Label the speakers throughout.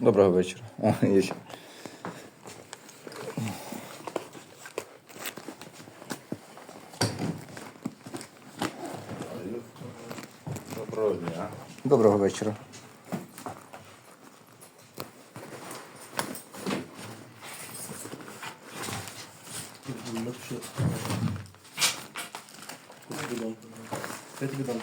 Speaker 1: Доброго вечора. Є ще.
Speaker 2: Доброго дня.
Speaker 1: Доброго вечора.
Speaker 3: Я тебе дам.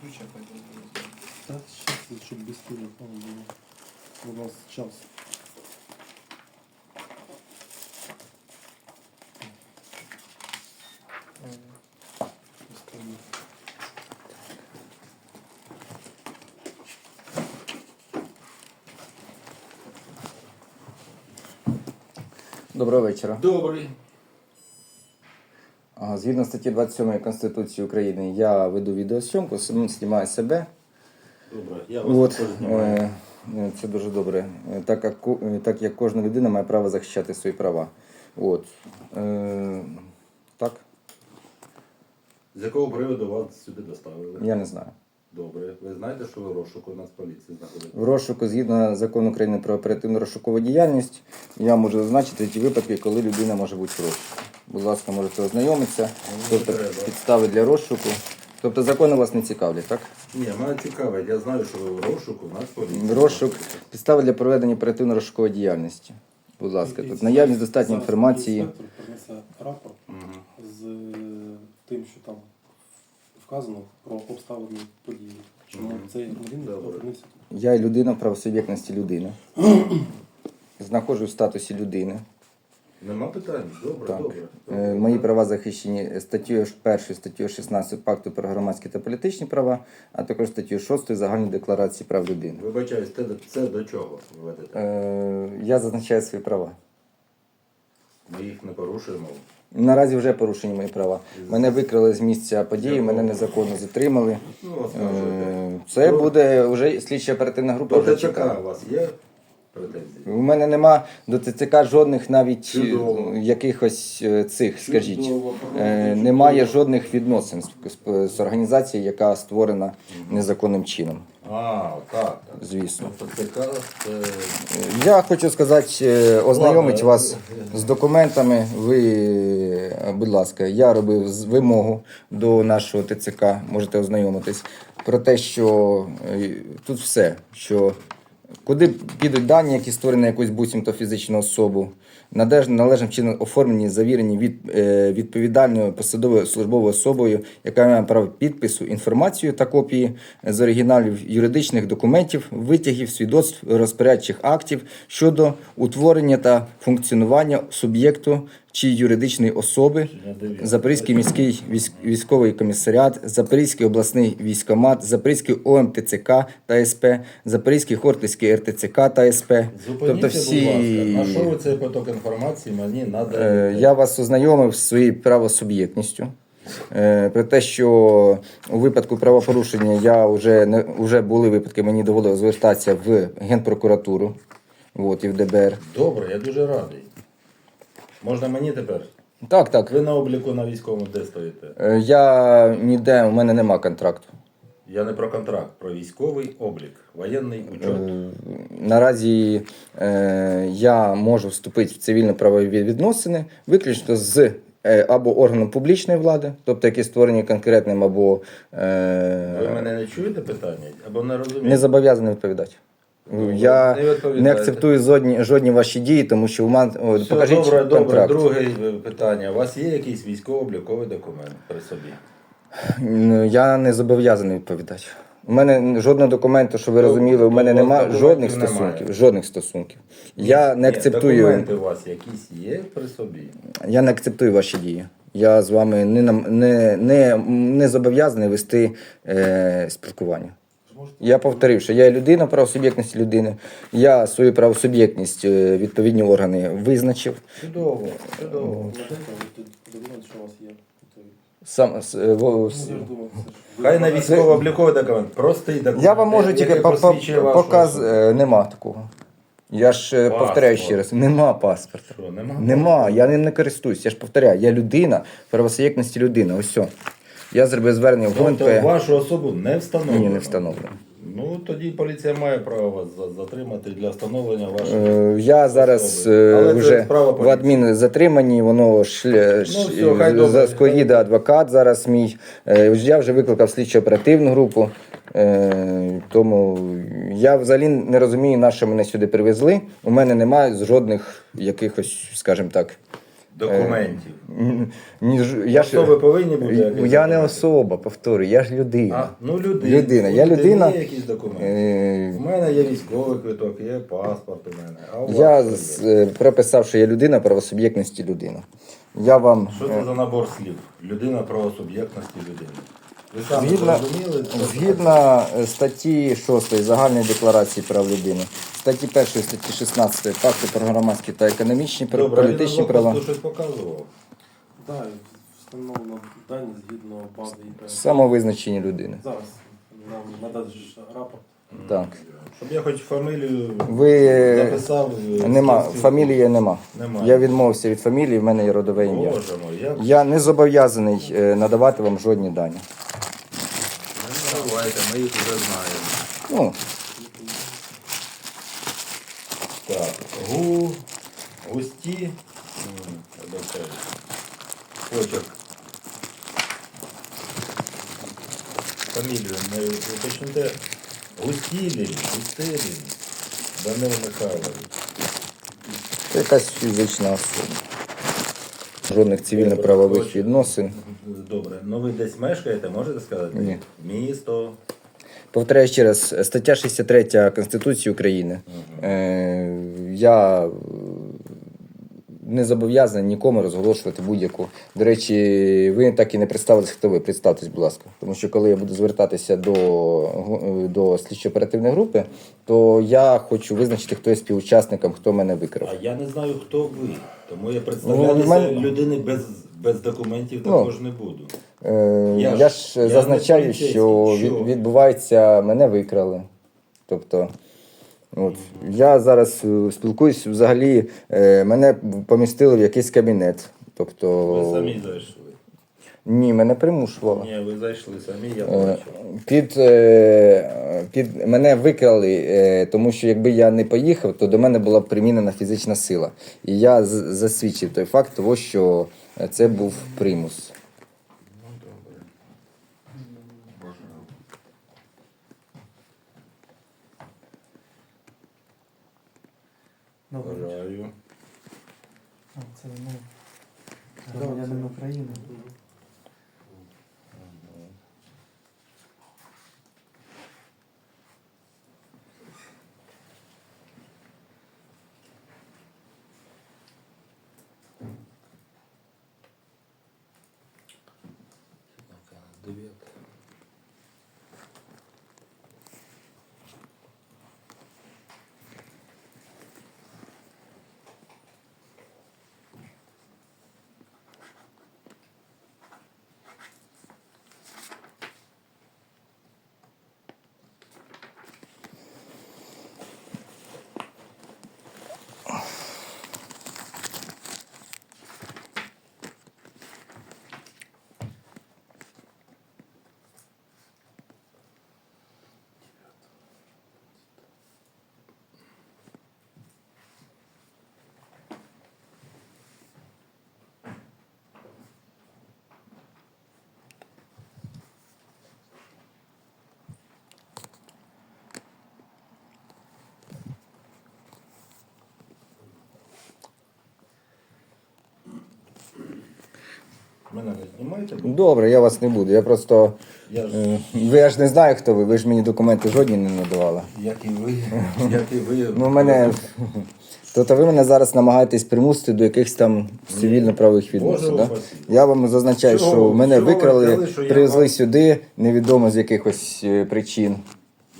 Speaker 4: Ключа пойдем.
Speaker 3: Да, сейчас, чтобы без телефона было. У нас час.
Speaker 1: Доброго вечора.
Speaker 2: Добрий.
Speaker 1: Згідно статті 27 Конституції України я веду відеосйомку, знімаю себе.
Speaker 2: Добре. Я вас
Speaker 1: От,
Speaker 2: знімаю.
Speaker 1: е, е, це дуже добре. Е, Так як, е, так як кожна людина має право захищати свої права. От. Е, так,
Speaker 2: З якого приводу вас сюди доставили?
Speaker 1: я не знаю.
Speaker 2: Добре. Ви знаєте, що ви в розшуку у нас поліції знаходите?
Speaker 1: В розшуку згідно закону України про оперативну розшукову діяльність, я можу зазначити ті випадки, коли людина може бути в розшуку. Будь ласка, можете ознайомитися. Тобто
Speaker 2: треба.
Speaker 1: підстави для розшуку. Тобто закони вас не цікавлять, так?
Speaker 2: Ні, мене цікавить. Я знаю, що розшуку у нас поліції.
Speaker 1: Розшук, підстави для проведення оперативно-розшукової діяльності. Будь ласка, тут наявність достатньо інформації.
Speaker 3: інспектор принесе рапорт з е, тим, що там вказано про обставини події. Чому
Speaker 2: Мгм.
Speaker 3: цей громадянин
Speaker 2: Добре.
Speaker 3: опинився тут.
Speaker 1: Я людина в правосуб'єктності людини. Знаходжусь в статусі людини.
Speaker 2: Нема питань? Добре,
Speaker 1: Так.
Speaker 2: добре.
Speaker 1: Е, Мої права захищені статтєю 1, статтєю 16 Пакту про громадські та політичні права, а також статтєю 6 Загальної декларації прав людини.
Speaker 2: Вибачаюсь, це, до- це до чого ведете?
Speaker 1: Е, Я зазначаю свої права.
Speaker 2: Ми їх не порушуємо.
Speaker 1: Наразі вже порушені мої права. Мене викрили з місця події, мене незаконно затримали.
Speaker 2: Ну.
Speaker 1: Е, Це буде вже слідча оперативна група. Вже
Speaker 2: ТЦК у вас є претензії?
Speaker 1: У мене нема до ТЦК жодних навіть е,
Speaker 2: Чудово.
Speaker 1: якихось е, цих, скажіть.
Speaker 2: Чудово,
Speaker 1: Е,
Speaker 2: чудово.
Speaker 1: Немає жодних відносин з, з, з організацією, яка створена незаконним чином.
Speaker 2: А, так. так.
Speaker 1: Звісно.
Speaker 2: Тобто ТЦК це...
Speaker 1: Я хочу сказати, е, ознайомити
Speaker 2: Ладно.
Speaker 1: вас з документами. Ви, е, будь ласка, я робив з- вимогу до нашого ТЦК, можете ознайомитись, про те, що е, тут все, що куди підуть дані, які створені на якусь буцімто фізичну особу, належним чином оформлені, завірені від е, відповідальною посадовою службовою особою, яка має право підпису, інформацію та копії з оригіналів юридичних документів, витягів, свідоцтв, розпорядчих актів щодо утворення та функціонування суб'єкту чи юридичної особи. Запорізький міський військ- військовий комісаріат, Запорізький обласний військомат, Запорізький ОМТЦК та СП, Запорізький Хортицький РТЦК та СП.
Speaker 2: Зупиніться,
Speaker 1: Тобто всі...
Speaker 2: будь ласка. На що ви цей поток інформації мені
Speaker 1: Е. Я вас ознайомив з своєю правосуб'єктністю. Е, Про те, що у випадку правопорушення я вже не вже були випадки, мені доводилось звертатися в Генпрокуратуру от, і в ДБР.
Speaker 2: Добре, я дуже радий. Можна мені тепер?
Speaker 1: Так, так.
Speaker 2: Ви на обліку на військовому де стоїте?
Speaker 1: Е, Я ніде, у мене нема контракту.
Speaker 2: Я не про контракт, про військовий облік, воєнний учет.
Speaker 1: Е, Наразі е, я можу вступити в цивільно-правові відносини виключно з е, або органом публічної влади, тобто які створені конкретним або е,
Speaker 2: Ви мене не чуєте питання? Або не розумієте?
Speaker 1: не зобов'язаний відповідати.
Speaker 2: Ну,
Speaker 1: Я
Speaker 2: не
Speaker 1: не,
Speaker 2: відповідаєте.
Speaker 1: акцептую жодні, жодні ваші дії, тому що у мене о,
Speaker 2: Все,
Speaker 1: покажіть
Speaker 2: добре, добре.
Speaker 1: контракт.
Speaker 2: Друге е, питання. У вас є якийсь військово-обліковий документ при собі?
Speaker 1: Ну, Я не зобов'язаний відповідати. У мене жодного документу, що ви розуміли, у мене немає жодних
Speaker 2: немає.
Speaker 1: стосунків. Жодних стосунків. Я не
Speaker 2: Ні,
Speaker 1: акцептую.
Speaker 2: Документи у вас якісь є при собі?
Speaker 1: Я не акцептую ваші дії. Я з вами не, нам- не, не, не зобов'язаний вести е, спілкування.
Speaker 3: Можете
Speaker 1: Я повторив, що я людина правосуб'єктність людини. Я свою правосуб'єктність е, відповідні органи визначив.
Speaker 2: Чудово, чудово.
Speaker 3: Документ, що у вас є.
Speaker 1: Сам с- е, во- с-
Speaker 2: Хай на військово-обліковий документ, простий документ.
Speaker 1: Я вам можу
Speaker 2: який
Speaker 1: тільки по- по-
Speaker 2: посвідчує вашу
Speaker 1: показ.
Speaker 2: особу.
Speaker 1: е, Нема такого. Я ж е,
Speaker 2: Паспорт.
Speaker 1: повторяю ще раз, нема паспорта.
Speaker 2: Що, нема?
Speaker 1: Нема, я ним не користуюсь. Я ж повторяю, я людина, правосуб'єктності людина. Ось все. Я зробив звернення в
Speaker 2: Тобто
Speaker 1: ГУНП.
Speaker 2: вашу особу не встановлено?
Speaker 1: Ні, не встановлено.
Speaker 2: Ну, тоді поліція має право вас за- затримати для встановлення вашої...
Speaker 1: Е, Я зараз е,
Speaker 2: Але це
Speaker 1: вже
Speaker 2: справа
Speaker 1: в
Speaker 2: поліції.
Speaker 1: адмін затриманні, воно шле,
Speaker 2: Ну, все, хай добре.
Speaker 1: за скоїде адвокат зараз мій. Е, Я вже викликав слідчо оперативну групу. Е, Тому я взагалі не розумію, на що мене сюди привезли. У мене немає жодних якихось, скажімо так.
Speaker 2: Документів.
Speaker 1: м, ні ж- я, ж,
Speaker 2: Особи повинні бути якісь
Speaker 1: я не
Speaker 2: документи?
Speaker 1: особа, повторюю, я ж
Speaker 2: А,
Speaker 1: людина.
Speaker 2: ну людина.
Speaker 1: Людина.
Speaker 2: У
Speaker 1: Я
Speaker 2: людини
Speaker 1: людина.
Speaker 2: Є якісь документи.
Speaker 1: Е,
Speaker 2: У мене є військовий квиток, є паспорт у мене. А у
Speaker 1: Я
Speaker 2: вас
Speaker 1: з-
Speaker 2: що є?
Speaker 1: е, прописав, що я людина правосуб'єктності людина. Я вам
Speaker 2: Що це за набор слів? Людина правосуб'єктності людини.
Speaker 1: Згідно, згідно статті 6 Загальної декларації прав людини, статті 1 статті 16 Пакту про громадські та економічні
Speaker 2: Добре,
Speaker 1: політичні права.
Speaker 2: щось показував.
Speaker 3: Так, встановлено дані згідно бази ІП.
Speaker 1: Самовизначені людини.
Speaker 3: Зараз нам надати ж рапорт.
Speaker 1: Так.
Speaker 2: Щоб я хоч фамілію
Speaker 1: Ви
Speaker 2: записав. е,
Speaker 1: нема, фамілії нема.
Speaker 2: Немає.
Speaker 1: Я відмовився від фамілії, в мене є родове ім'я.
Speaker 2: Боже мой, я...
Speaker 1: Я не зобов'язаний е, надавати вам жодні дані.
Speaker 2: Давайте, ми їх вже знаємо.
Speaker 1: Ну,
Speaker 2: Так, гу, густі, почерк. Фамілію не уточните. Густілін, Густилін, Данило Михайлович.
Speaker 1: це якась фізична особа. Жодних цивільно-правових відносин.
Speaker 2: Добре, ну ви десь мешкаєте, можете сказати?
Speaker 1: Ні.
Speaker 2: Місто.
Speaker 1: Повторяю ще раз, стаття 63 Конституції України. Е, я не зобов'язаний нікому розголошувати будь-яку. До речі, ви так і не представились, хто ви. Представтесь, будь ласка. Тому що коли я буду звертатися до, до слідчо-оперативної групи, то я хочу визначити, хто є співучасником, хто мене викрав.
Speaker 2: А я не знаю, хто ви. Тому я представлятися
Speaker 1: Ну,
Speaker 2: людини без, без документів
Speaker 1: Ну,
Speaker 2: також не буду.
Speaker 1: Е,
Speaker 2: Я
Speaker 1: я,
Speaker 2: ж- я
Speaker 1: зазначаю, що
Speaker 2: що?
Speaker 1: відбувається, мене викрали. Тобто, от, я зараз е, спілкуюсь взагалі, е, мене помістили в якийсь кабінет. Тобто,
Speaker 2: Ви самі зайшли.
Speaker 1: ні, мене примушували.
Speaker 2: Ні, ви зайшли самі, я
Speaker 1: Е. Під, е, під мене викрали, е, тому що якби я не поїхав, то до мене була б примінена фізична сила. І я засвідчив той факт, того, що це був примус.
Speaker 2: Раю.
Speaker 4: А, Це ну, громадянин України.
Speaker 2: Мене не знімайте, бо
Speaker 1: Добре, я вас не буду. Я просто.
Speaker 2: я ж,
Speaker 1: е, Ви я ж не знаю, хто ви. Ви ж мені документи жодні не надавали.
Speaker 2: як і ви, як і ви.
Speaker 1: Ну, мене. Тобто ви мене зараз намагаєтесь примусити до якихось там цивільно-правових відносин. Да?
Speaker 2: упаси.
Speaker 1: Я вам зазначаю,
Speaker 2: Чого-
Speaker 1: що мене
Speaker 2: чого ви
Speaker 1: викрали,
Speaker 2: взяли, що я
Speaker 1: привезли
Speaker 2: вам-
Speaker 1: сюди, невідомо з якихось е, причин.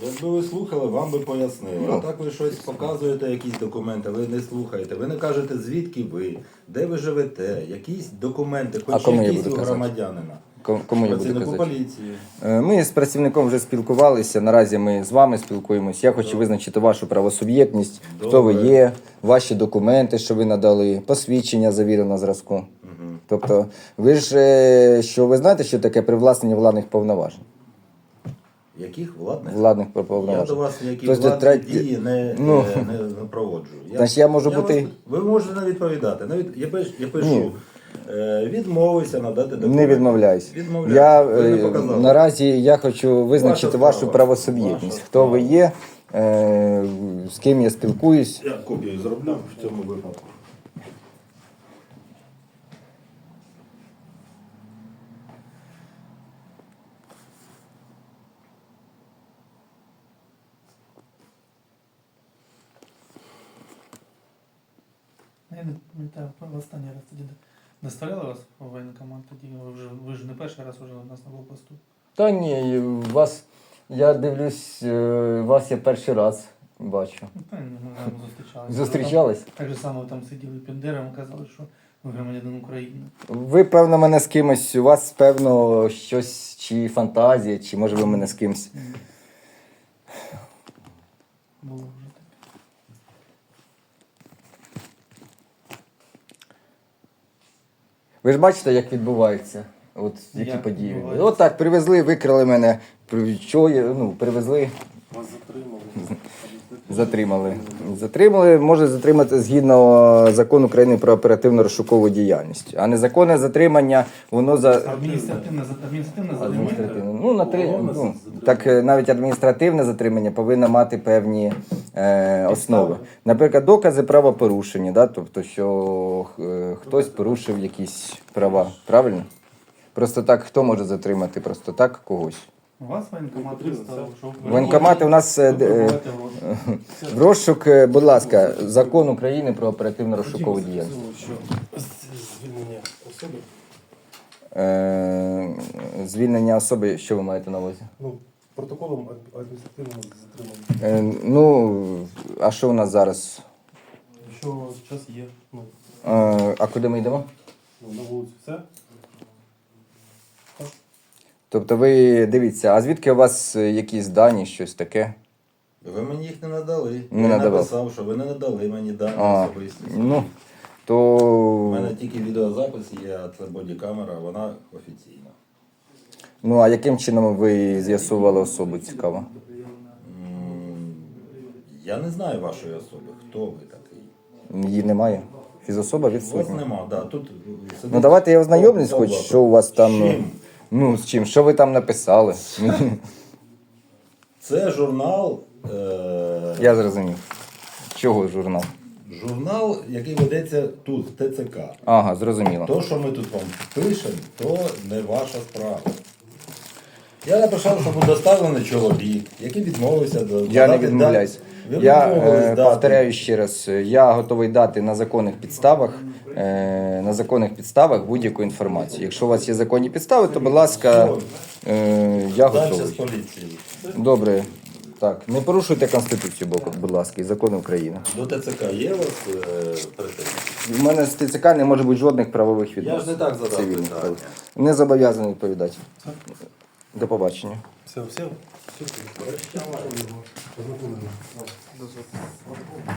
Speaker 2: Якби ви слухали, вам би пояснили.
Speaker 1: Ну.
Speaker 2: А так ви щось показуєте, якісь документи, ви не слухаєте. Ви не кажете, звідки ви, де ви живете, якісь документи,
Speaker 1: А
Speaker 2: хоч
Speaker 1: кому я
Speaker 2: якісь
Speaker 1: буду
Speaker 2: у
Speaker 1: казати?
Speaker 2: громадянина.
Speaker 1: Ком- Кому я буду
Speaker 2: Працівнику
Speaker 1: казати?
Speaker 2: поліції.
Speaker 1: Е, Ми з працівником вже спілкувалися. Наразі ми з вами спілкуємось. Я хочу визначити вашу правосуб'єктність, хто ви
Speaker 2: Добре.
Speaker 1: є, ваші документи, що ви надали, посвідчення завірено зразку. Тобто, ви ж е, що ви знаєте, що таке привласнення владних повноважень?
Speaker 2: Яких владних?
Speaker 1: Владних
Speaker 2: Я до вас ніякі
Speaker 1: Тобто
Speaker 2: владні
Speaker 1: третє-
Speaker 2: дії не,
Speaker 1: Ну.
Speaker 2: не, не, не проводжу.
Speaker 1: Значить, я можу бути-
Speaker 2: вас- ви можете не відповідати. Не від- я, пишу, я пишу
Speaker 1: Ні.
Speaker 2: е, відмовився надати документи.
Speaker 1: Не відмовляюсь.
Speaker 2: Відмовляюсь.
Speaker 1: Я
Speaker 2: Ви не
Speaker 1: е,
Speaker 2: показали.
Speaker 1: наразі я хочу визначити
Speaker 2: Ваша
Speaker 1: вашу
Speaker 2: справа.
Speaker 1: правосуб'єктність.
Speaker 2: Ваша
Speaker 1: Хто ви
Speaker 2: справа.
Speaker 1: є, е, з ким я спілкуюсь.
Speaker 2: Я копію зроблю в цьому випадку.
Speaker 4: Я не пам'ятаю, останній раз тоді доставляли вас в воєнкомат тоді, ви вже ви ж не перший раз вже у нас на блокпосту.
Speaker 1: Та ні, вас я дивлюсь, е, вас я перший раз бачу.
Speaker 4: Ну, та ні, ми зустрічалися.
Speaker 1: Зустрічались?
Speaker 4: Так же само там сиділи під деревом, казали, що ви громадянин України.
Speaker 1: Ви, певно, мене з кимось, у вас, певно, щось, чи фантазія, чи може ви мене з кимось.
Speaker 4: Було вже так.
Speaker 1: Ви ж бачите, як відбувається? От які
Speaker 4: Як
Speaker 1: події.
Speaker 4: відбувається?
Speaker 1: От так, привезли, викрали мене. При- Що я, ну, привезли,
Speaker 3: Вас затримали.
Speaker 1: затримали. Затримали, може затримати згідно закону України про оперативно розшукову діяльність. А незаконне затримання, воно за.
Speaker 4: Адміністративне, за- адміністративне затримання.
Speaker 1: Ну, на три, ну, так е, навіть адміністративне затримання повинно мати певні е, основи. Наприклад, докази правопорушення, да? тобто, що е, хтось порушив якісь права. Правильно? Просто так хто може затримати? Просто так когось.
Speaker 4: У вас воєнкомат представив, що ви
Speaker 1: Воєнкомати у нас е, д- е,
Speaker 4: в
Speaker 1: в розшук, е, будь ласка, закон України про оперативно розшукову діяльність.
Speaker 3: Що з- звільнення особи,
Speaker 1: Е, звільнення особи, що ви маєте на увазі?
Speaker 3: ну, протоколом ад- адміністративного затримання.
Speaker 1: Е, ну, а що у нас зараз?
Speaker 3: Що час є, ну,
Speaker 1: Е, а куди ми йдемо?
Speaker 3: ну, на вулиці все.
Speaker 1: Тобто ви дивіться, а звідки у вас е, якісь дані, щось таке?
Speaker 2: Ви мені їх не надали.
Speaker 1: Не
Speaker 2: я
Speaker 1: надавав.
Speaker 2: написав, що ви не надали мені дані
Speaker 1: А,
Speaker 2: особисті.
Speaker 1: ну,
Speaker 2: У
Speaker 1: то.
Speaker 2: мене тільки відеозапис є, а це бодікамера, вона офіційна.
Speaker 1: Ну, а яким чином ви з'ясували особу цікаво?
Speaker 2: М, Я не знаю вашої особи. Хто ви такий?
Speaker 1: Її немає. Фізособа
Speaker 2: У вас
Speaker 1: відсутня.
Speaker 2: нема, да. Тут сидить-
Speaker 1: Ну давайте я ознайомлюсь, хоч що у вас там.
Speaker 2: Чим?
Speaker 1: Ну, з чим? Що ви там написали?
Speaker 2: Це журнал. Е...
Speaker 1: Я зрозумів. Чого журнал?
Speaker 2: Журнал, який ведеться тут, в ТЦК.
Speaker 1: Ага, зрозуміло.
Speaker 2: То, що ми тут вам пишемо, то не ваша справа. Я написав, що був доставлений чоловік, який відмовився до
Speaker 1: Я не відмовляюсь. Я е, повторяю ще раз, е, я готовий дати на законних підставах, е, на законних підставах будь-яку інформацію. Якщо у вас є законні підстави, то будь ласка, е, я готовий. Добре. Так, не порушуйте Конституцію, будь ласка, і закони України.
Speaker 2: До ТЦК є у вас е, претензії?
Speaker 1: У мене з ТЦК не може бути жодних правових відносин.
Speaker 2: Я ж не так задав
Speaker 1: Цивільних
Speaker 2: питання.
Speaker 1: Не зобов'язаний відповідати. До побачення.
Speaker 3: Все, все. все. 都说不